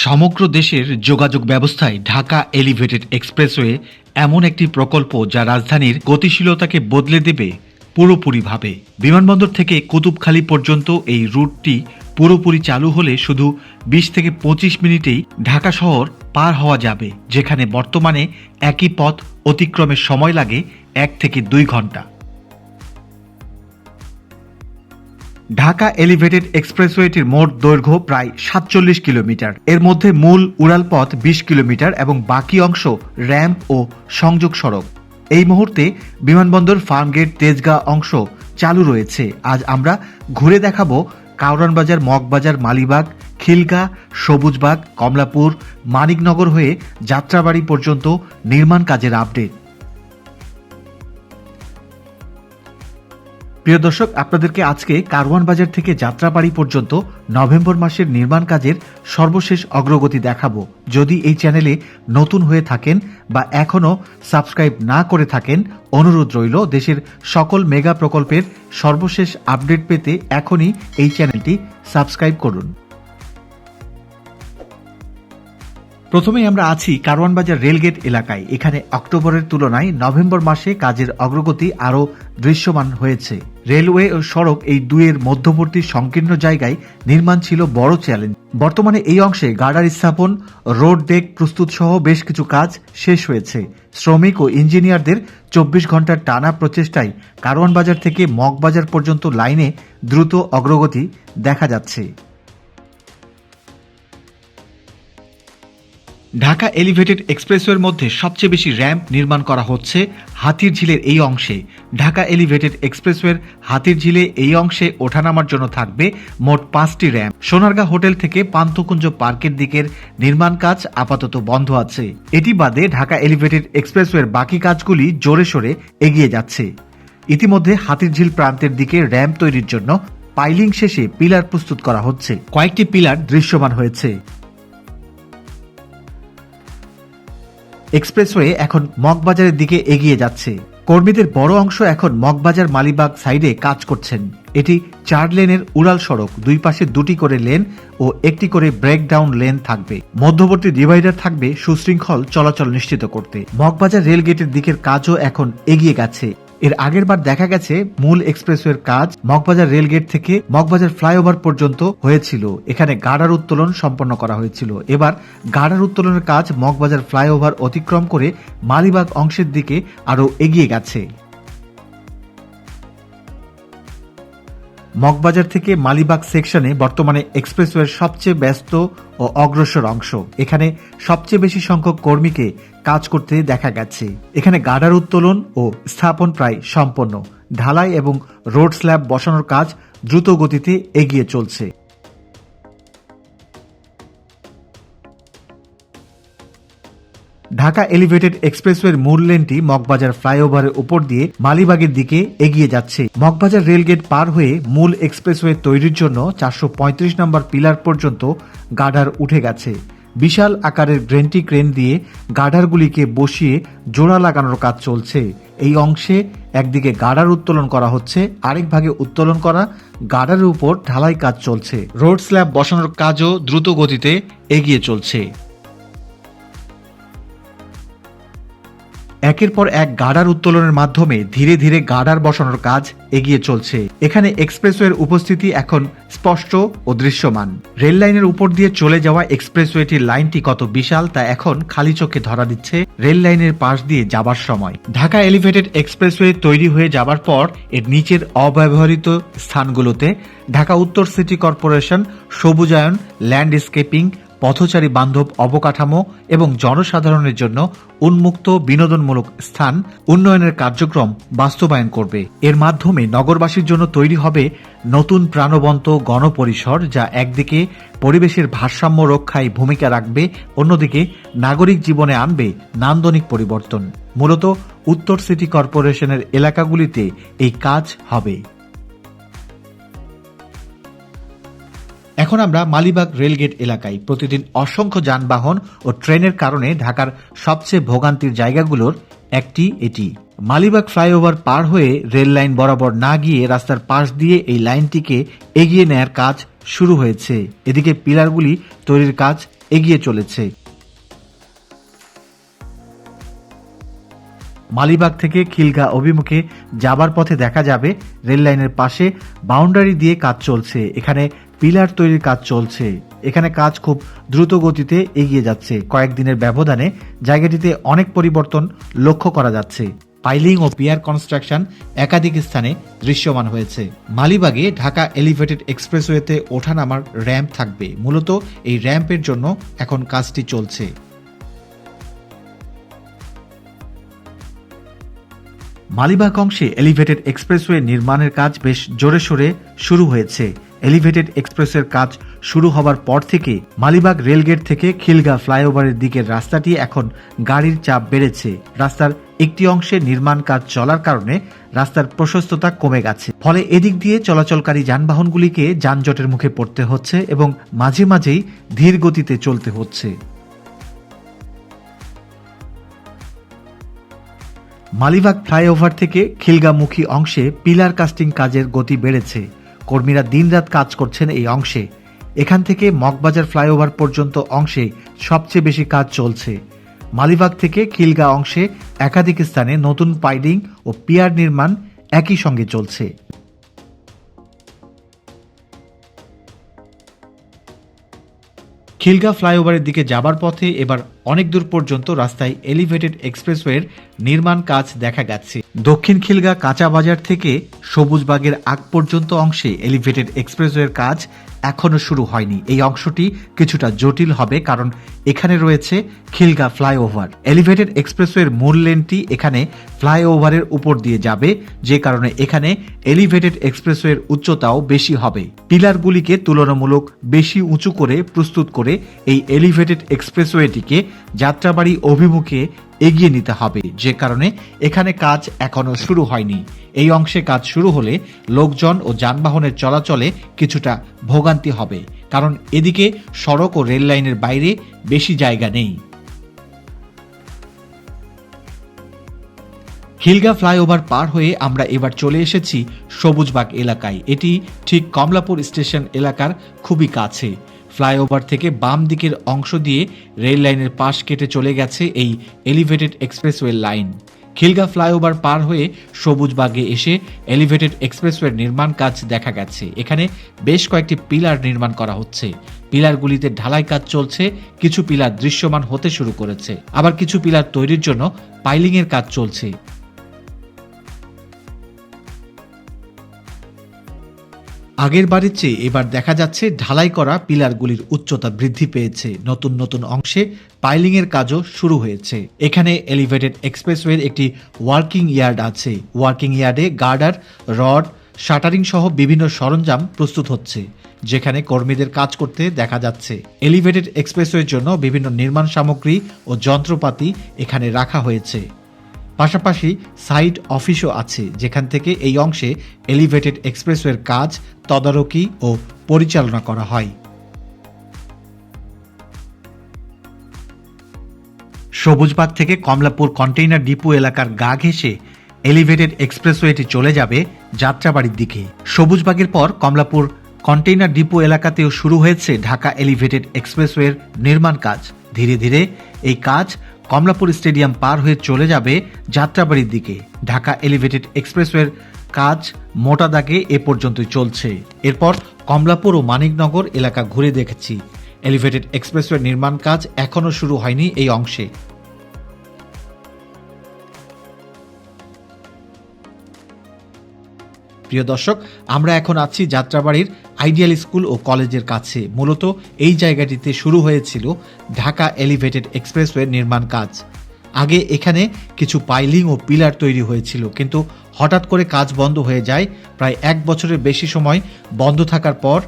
সমগ্র দেশের যোগাযোগ ব্যবস্থায় ঢাকা এলিভেটেড এক্সপ্রেসওয়ে এমন একটি প্রকল্প যা রাজধানীর গতিশীলতাকে বদলে দেবে পুরোপুরিভাবে। বিমানবন্দর থেকে কুতুবখালী পর্যন্ত এই রুটটি পুরোপুরি চালু হলে শুধু বিশ থেকে পঁচিশ মিনিটেই ঢাকা শহর পার হওয়া যাবে, যেখানে বর্তমানে একই পথ অতিক্রমের সময় লাগে এক থেকে দুই ঘণ্টা। ঢাকা এলিভেটেড এক্সপ্রেসওয়েটির মোট দৈর্ঘ্য প্রায় সাতচল্লিশ কিলোমিটার। এর মধ্যে মূল উড়ালপথ বিশ কিলোমিটার এবং বাকি অংশ র্যাম্প ও সংযোগ সড়ক। এই মুহূর্তে বিমানবন্দর ফার্মগেট তেজগাঁ অংশ চালু রয়েছে। আজ আমরা ঘুরে দেখাবো কাউরানবাজার মগবাজার, মালিবাগ, খিলগা, সবুজবাগ, কমলাপুর, মানিকনগর হয়ে যাত্রাবাড়ি পর্যন্ত নির্মাণ কাজের আপডেট। প্রিয় দর্শক, আপনাদেরকে আজকে কারওয়ান বাজার থেকে যাত্রাবাড়ি পর্যন্ত নভেম্বর মাসের নির্মাণ কাজের সর্বশেষ অগ্রগতি দেখাবো। যদি এই চ্যানেলে নতুন হয়ে থাকেন বা এখনও সাবস্ক্রাইব না করে থাকেন, অনুরোধ রইল দেশের সকল মেগা প্রকল্পের সর্বশেষ আপডেট পেতে এখনই এই চ্যানেলটি সাবস্ক্রাইব করুন। প্রথমেই আমরা আছি কারওয়ানবাজার রেলগেট এলাকায়। এখানে অক্টোবরের তুলনায় নভেম্বর মাসে কাজের অগ্রগতি আরও দৃশ্যমান হয়েছে। রেলওয়ে ও সড়ক এই দুয়ের মধ্যবর্তী সংকীর্ণ জায়গায় নির্মাণ ছিল বড় চ্যালেঞ্জ। বর্তমানে এই অংশে গার্ডার স্থাপন, রোড ডেক প্রস্তুত সহ বেশ কিছু কাজ শেষ হয়েছে। শ্রমিক ও ইঞ্জিনিয়ারদের চব্বিশ ঘণ্টার টানা প্রচেষ্টায় কারওয়ানবাজার থেকে মগবাজার পর্যন্ত লাইনে দ্রুত অগ্রগতি দেখা যাচ্ছে। ঢাকা এলিভেটেড এক্সপ্রেসওয়ের মধ্যে সবচেয়ে বেশি র্যাম্প নির্মাণ করা হচ্ছে হাতির ঝিলের এই অংশে। ঢাকা এলিভেটেড এক্সপ্রেসওয়ের হাতির ঝিলে এই অংশে ওঠানামার জন্য থাকবে মোট পাঁচটি র্যাম্প সোনারগাঁ হোটেল থেকে পান্থকুঞ্জ পার্কের দিকের নির্মাণ কাজ আপাতত বন্ধ আছে। এটি বাদে ঢাকা এলিভেটেড এক্সপ্রেসওয়ের বাকি কাজগুলি জোরে সোরে এগিয়ে যাচ্ছে। ইতিমধ্যে হাতির ঝিল প্রান্তের দিকে র্যাম্প তৈরির জন্য পাইলিং শেষে পিলার প্রস্তুত করা হচ্ছে। কয়েকটি পিলার দৃশ্যমান হয়েছে। এক্সপ্রেসওয়ে এখন মগবাজারের দিকে এগিয়ে যাচ্ছে। কর্মীদের বড় অংশ এখন মগবাজার মালিবাগ সাইডে কাজ করছেন। এটি চার লেনের উড়াল সড়ক, দুই পাশে দুটি করে লেন ও একটি করে ব্রেকডাউন লেন থাকবে। মধ্যবর্তী ডিভাইডার থাকবে সুশৃঙ্খল চলাচল নিশ্চিত করতে। মগবাজার রেলগেটের দিকের কাজও এখন এগিয়ে গেছে। এর আগের বার দেখা গেছে মূল এক্সপ্রেসওয়ের কাজ মগবাজার রেলগেট থেকে মগবাজার ফ্লাইওভার পর্যন্ত হয়েছিল। এখানে গার্ডার উত্তোলন সম্পন্ন করা হয়েছিল। এবার গার্ডার উত্তোলনের কাজ মগবাজার ফ্লাইওভার অতিক্রম করে মালিবাগ অংশের দিকে আরও এগিয়ে গেছে। মগবাজার থেকে মালিবাগ সেকশনে বর্তমানে এক্সপ্রেসওয়ের সবচেয়ে ব্যস্ত ও অগ্রসর অংশ। এখানে সবচেয়ে বেশি সংখ্যক কর্মীকে কাজ করতে দেখা গেছে। এখানে গাডার উত্তোলন ও স্থাপন প্রায় সম্পন্ন। ঢালাই এবং রোড স্ল্যাব বসানোর কাজ দ্রুত গতিতে এগিয়ে চলছে। ঢাকা এলিভেটেড এক্সপ্রেসওয়ের মূল লেনটি মগবাজার ফ্লাইওভারের উপর দিয়ে মালিবাগের দিকে এগিয়ে যাচ্ছে। মগবাজার রেলগেট পার হয়ে মূল এক্সপ্রেসওয়ে তৈরির জন্য চারশো পঁয়ত্রিশ নম্বর পিলার পর্যন্ত গাডার উঠে গেছে। বিশাল আকারের গ্রেন্টি ক্রেন দিয়ে গাডারগুলিকে বসিয়ে জোড়া লাগানোর কাজ চলছে। এই অংশে একদিকে গাডার উত্তোলন করা হচ্ছে, আরেক ভাগে উত্তোলন করা গার্ডারের উপর ঢালাই কাজ চলছে। রোড স্ল্যাব বসানোর কাজও দ্রুত গতিতে এগিয়ে চলছে। একের পর এক গার্ডার উত্তোলনের মাধ্যমে ধীরে ধীরে গার্ডার বসানোর কাজ এগিয়ে চলছে। এখানে এক্সপ্রেসওয়ের উপস্থিতি এখন স্পষ্ট ও দৃশ্যমান। রেল লাইনের উপর দিয়ে চলে যাওয়া এক্সপ্রেসওয়েটির লাইনটি কত বিশাল তা এখন খালি চোখে ধরা দিচ্ছে রেল লাইনের পাশ দিয়ে যাবার সময়। ঢাকা এলিভেটেড এক্সপ্রেসওয়ে তৈরি হয়ে যাবার পর এর নিচের অব্যবহৃত স্থানগুলোতে ঢাকা উত্তর সিটি কর্পোরেশন সবুজায়ন ল্যান্ডস্কেপিং পথচারী বান্ধব অবকাঠামো এবং জনসাধারণের জন্য উন্মুক্ত বিনোদনমূলক স্থান উন্নয়নের কার্যক্রম বাস্তবায়ন করবে। এর মাধ্যমে নগরবাসীর জন্য তৈরি হবে নতুন প্রাণবন্ত গণপরিসর যা একদিকে পরিবেশের ভারসাম্য রক্ষায় ভূমিকা রাখবে, অন্যদিকে নাগরিক জীবনে আনবে নান্দনিক পরিবর্তন। মূলত উত্তর সিটি কর্পোরেশনের এলাকাগুলিতে এই কাজ হবে। এখন আমরা মালিবাগ রেলগেট এলাকায় প্রতিদিন অসংখ্য যানবাহন ও ট্রেনের কারণে ঢাকার সবচেয়ে ভোগান্তির জায়গাগুলোর একটি এটি। মালিবাগ ফ্লাইওভার পার হয়ে রেল লাইন বরাবর না গিয়ে রাস্তার পাশ দিয়ে এই লাইনটিকে এগিয়ে নেয়ার কাজ শুরু হয়েছে। এদিকে পিলারগুলি তৈরির কাজ এগিয়ে চলেছে। মালিবাগ থেকে খিলগা অভিমুখে যাবার পথে দেখা যাবে রেললাইনের পাশে বাউন্ডারি দিয়ে কাজ চলছে। এখানে পিলার তৈরির কাজ চলছে। এখানে কাজ খুব দ্রুত গতিতে এগিয়ে যাচ্ছে। কয়েকদিনের ব্যবধানে জায়গাটিতে অনেক পরিবর্তন লক্ষ্য করা যাচ্ছে। পাইলিং ও পিয়ার কনস্ট্রাকশন একাধিক স্থানে দৃশ্যমান হয়েছে। মালিবাগে ঢাকা এলিভেটেড এক্সপ্রেসওয়েতে ওঠানামার র্যাম্প থাকবে। মূলত এই র্যাম্পের জন্য এখন কাজটি চলছে। মালিবাগ অংশে এলিভেটেড এক্সপ্রেসওয়ে নির্মাণের কাজ বেশ জোরে সোরে শুরু হয়েছে। এলিভেটেড এক্সপ্রেসের কাজ শুরু হবার পর থেকে মালিবাগ রেলগেট থেকে খিলগা ফ্লাইওভারের দিকের রাস্তাটি এখন গাড়ির চাপ বেড়েছে। রাস্তার একটি অংশে নির্মাণ কাজ চলার কারণে রাস্তার প্রশস্ততা কমে গেছে। ফলে এদিক দিয়ে চলাচলকারী যানবাহনগুলিকে যানজটের মুখে পড়তে হচ্ছে এবং মাঝে মাঝেই ধীর গতিতে চলতে হচ্ছে। মালিবাগ ফ্লাইওভার থেকে খিলগামুখী অংশে পিলার কাস্টিং কাজের গতি বেড়েছে। কর্মীরা দিনরাত কাজ করছেন এই অংশে। এখান থেকে মগবাজার ফ্লাইওভার পর্যন্ত অংশে সবচেয়ে বেশি কাজ চলছে। মালিবাগ থেকে খিলগা অংশে একাধিক স্থানে নতুন পাইলিং ও পিয়ার নির্মাণ একই সঙ্গে চলছে। খিলগা ফ্লাইওভারের দিকে যাবার পথে এবার অনেক দূর পর্যন্ত রাস্তায় এলিভেটেড এক্সপ্রেসওয়ের নির্মাণ কাজ দেখা গেছে। দক্ষিণ খিলগা কাঁচা বাজার থেকে সবুজবাগের আগ পর্যন্ত অংশে এলিভেটেড এক্সপ্রেসওয়ের কাজ এখনও শুরু হয়নি। এই অংশটি কিছুটা জটিল হবে কারণ এখানে রয়েছে খিলগা ফ্লাইওভার এলিভেটেড এক্সপ্রেসওয়ের মূল লেনটি এখানে ফ্লাইওভারের উপর দিয়ে যাবে, যে কারণে এখানে এলিভেটেড এক্সপ্রেসওয়ের উচ্চতাও বেশি হবে। পিলারগুলিকে তুলনামূলক বেশি উঁচু করে প্রস্তুত করে এই এলিভেটেড এক্সপ্রেসওয়েটিকে যাত্রাবাড়ি অভিমুখে এগিয়ে নিতে হবে। যে কারণে এখানে কাজ এখনও শুরু হয়নি। এই অংশে কাজ শুরু হলে লোকজন ও যানবাহনের চলাচলে কিছুটা ভোগান্তি হবে। কারণ এদিকে সড়ক ও রেল লাইনের বাইরে বেশি জায়গা নেই। খিলগা ফ্লাইওভার পার হয়ে আমরা এবার চলে এসেছি সবুজবাগ এলাকায়। এটি ঠিক কমলাপুর স্টেশন এলাকার খুবই কাছে। ফ্লাইওভার থেকে বাম দিকের অংশ দিয়ে রেল লাইনের পাশ কেটে চলে গেছে এই elevated expressway line Khilgaon flyover পার হয়ে সবুজবাগে এসে এলিভেটেড এক্সপ্রেসওয়ের নির্মাণ কাজ দেখা গেছে। এখানে বেশ কয়েকটি পিলার নির্মাণ করা হচ্ছে। পিলারগুলিতে ঢালাই কাজ চলছে, কিছু পিলার দৃশ্যমান হতে শুরু করেছে। আবার কিছু পিলার তৈরির জন্য পাইলিংয়ের কাজ চলছে। আগের বারের চেয়ে এবার দেখা যাচ্ছে ঢালাই করা পিলারগুলির উচ্চতা বৃদ্ধি পেয়েছে। নতুন নতুন অংশে পাইলিংয়ের কাজও শুরু হয়েছে। এখানে এলিভেটেড এক্সপ্রেসওয়ের একটি ওয়ার্কিং ইয়ার্ড আছে। ওয়ার্কিং ইয়ার্ডে গার্ডার, রড, শাটারিং সহ বিভিন্ন সরঞ্জাম প্রস্তুত হচ্ছে, যেখানে কর্মীদের কাজ করতে দেখা যাচ্ছে। এলিভেটেড এক্সপ্রেসওয়ের জন্য বিভিন্ন নির্মাণ সামগ্রী ও যন্ত্রপাতি এখানে রাখা হয়েছে। পাশাপাশি সাইট অফিসও আছে, যেখান থেকে এই অংশে এলিভেটেড এক্সপ্রেসওয়ের কাজ, তদারকি ও পরিচালনা করা হয়। সবুজবাগ থেকে কমলাপুর কন্টেইনার ডিপো এলাকার গা ঘেঁষে এলিভেটেড এক্সপ্রেসওয়েটি চলে যাবে যাত্রাবাড়ির দিকে। সবুজবাগের পর কমলাপুর কন্টেইনার ডিপো এলাকাতেও শুরু হয়েছে ঢাকা এলিভেটেড এক্সপ্রেসওয়ের নির্মাণ কাজ। ধীরে ধীরে এই কাজ কমলাপুর স্টেডিয়াম পার হয়ে চলে যাবে যাত্রাবাড়ির দিকে। ঢাকা এলিভেটেড এক্সপ্রেসওয়ের কাজ মোটা দাগে এ পর্যন্তই চলছে। এরপর কমলাপুর ও মানিকনগর এলাকা ঘুরে দেখেছি। এলিভেটেড এক্সপ্রেসওয়ের নির্মাণ কাজ এখনও শুরু হয়নি এই অংশে। প্রিয় দর্শক, আমরা এখন আছি যাত্রাবাড়ির আইডিয়াল স্কুল ও কলেজের কাছে। মূলত এই জায়গাটিতে শুরু হয়েছিল ঢাকা এলিভেটেড এক্সপ্রেসওয়ে নির্মাণ কাজ। আগে এখানে কিছু পাইলিং ও পিলার তৈরি হয়েছিল, কিন্তু হঠাৎ করে কাজ বন্ধ হয়ে যায়। প্রায় এক বছরের বেশি সময় বন্ধ থাকার পর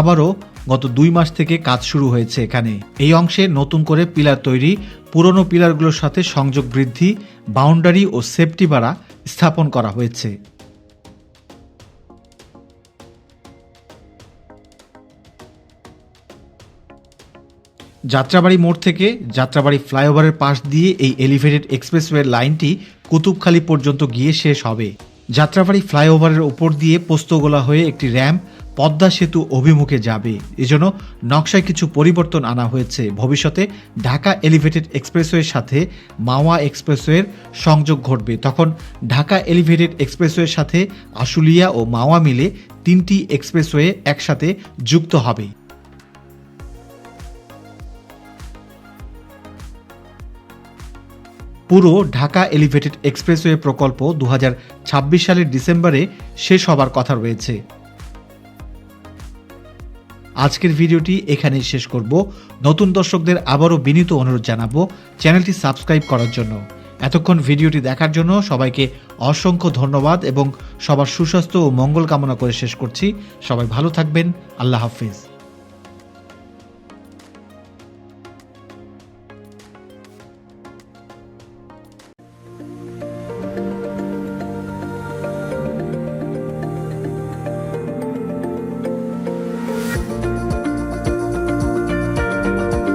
আবারও গত দুই মাস থেকে কাজ শুরু হয়েছে এখানে। এই অংশে নতুন করে পিলার তৈরি, পুরনো পিলারগুলোর সাথে সংযোগ বৃদ্ধি, বাউন্ডারি ও সেফটি বাড়া স্থাপন করা হয়েছে। যাত্রাবাড়ি মোড় থেকে যাত্রাবাড়ি ফ্লাইওভারের পাশ দিয়ে এই এলিভেটেড এক্সপ্রেসওয়ে লাইনটি কুতুবখালী পর্যন্ত গিয়ে শেষ হবে। যাত্রাবাড়ি ফ্লাইওভারের উপর দিয়ে পোস্তগোলা হয়ে একটি র্যাম্প পদ্মা সেতু অভিমুখে যাবে। এজন্য নকশায় কিছু পরিবর্তন আনা হয়েছে। ভবিষ্যতে ঢাকা এলিভেটেড এক্সপ্রেসওয়ের সাথে মাওয়া এক্সপ্রেসওয়ের সংযোগ ঘটবে। তখন ঢাকা এলিভেটেড এক্সপ্রেসওয়ের সাথে আশুলিয়া ও মাওয়া মিলে তিনটি এক্সপ্রেসওয়ে একসাথে যুক্ত হবে। পুরো ঢাকা এলিভেটেড এক্সপ্রেসওয়ে প্রকল্প দু হাজার ছাব্বিশ সালের ডিসেম্বরে শেষ হবার কথা রয়েছে। আজকের ভিডিওটি এখানেই শেষ করব। নতুন দর্শকদের আবারও বিনীত অনুরোধ জানাব চ্যানেলটি সাবস্ক্রাইব করার জন্য। এতক্ষণ ভিডিওটি দেখার জন্য সবাইকে অসংখ্য ধন্যবাদ এবং সবার সুস্বাস্থ্য ও মঙ্গল কামনা করে শেষ করছি। সবাই ভালো থাকবেন। আল্লাহ হাফিজ।